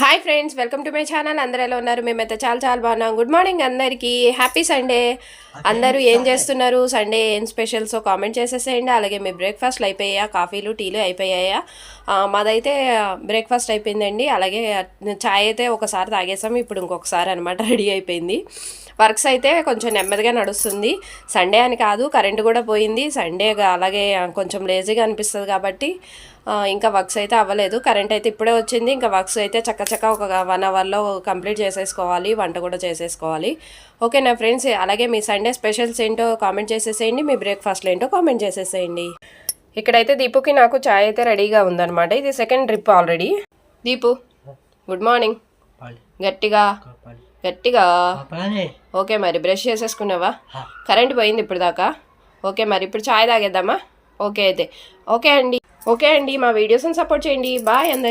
Hi friends welcome to my channel అందరూ ఎలా ఉన్నారు? మేమైతే చాలా చాలా బాగున్నాం. గుడ్ మార్నింగ్ అందరికీ. హ్యాపీ సండే అందరూ ఏం చేస్తున్నారు? సండే ఏం స్పెషల్స్ కామెంట్ చేసేసేయండి. అలాగే మీ బ్రేక్ఫాస్ట్లు అయిపోయాయా? కాఫీలు టీలు అయిపోయాయా? మాదైతే బ్రేక్ఫాస్ట్ అయిపోయిందండి. అలాగే చాయ్ అయితే ఒకసారి తాగేసాం. ఇప్పుడు ఇంకొకసారి అనమాట రెడీ అయిపోయింది. వర్క్స్ అయితే కొంచెం నెమ్మదిగా నడుస్తుంది. సండే అని కాదు కరెంటు కూడా పోయింది. సండే అలాగే కొంచెం లేజీగా అనిపిస్తుంది కాబట్టి ఇంకా వర్క్స్ అయితే అవ్వలేదు. కరెంట్ అయితే ఇప్పుడే వచ్చింది. ఇంకా వర్క్స్ అయితే చక్క చక్క ఒక వన్ అవర్లో కంప్లీట్ చేసేసుకోవాలి. వంట కూడా చేసేసుకోవాలి. ఓకే నా ఫ్రెండ్స్ అలాగే మీ సండే స్పెషల్స్ ఏంటో కామెంట్ చేసేసేయండి. మీ బ్రేక్ఫాస్ట్లు ఏంటో కామెంట్ చేసేసేయండి. ఇక్కడైతే దీపుకి నాకు చాయ్ అయితే రెడీగా ఉందన్నమాట. ఇది second trip already. Deepu good morning. గట్టిగా గట్టిగా. ఓకే మరి బ్రష్ చేసేసుకున్నావా? కరెంట్ పోయింది ఇప్పుడు దాకా. ఓకే మరి ఇప్పుడు చాయ్ తాగేద్దామా? ఓకే అయితే. ఓకే అండి. ఓకే అండి మా వీడియోస్ని సపోర్ట్ చేయండి. బాయ్ అందరికి.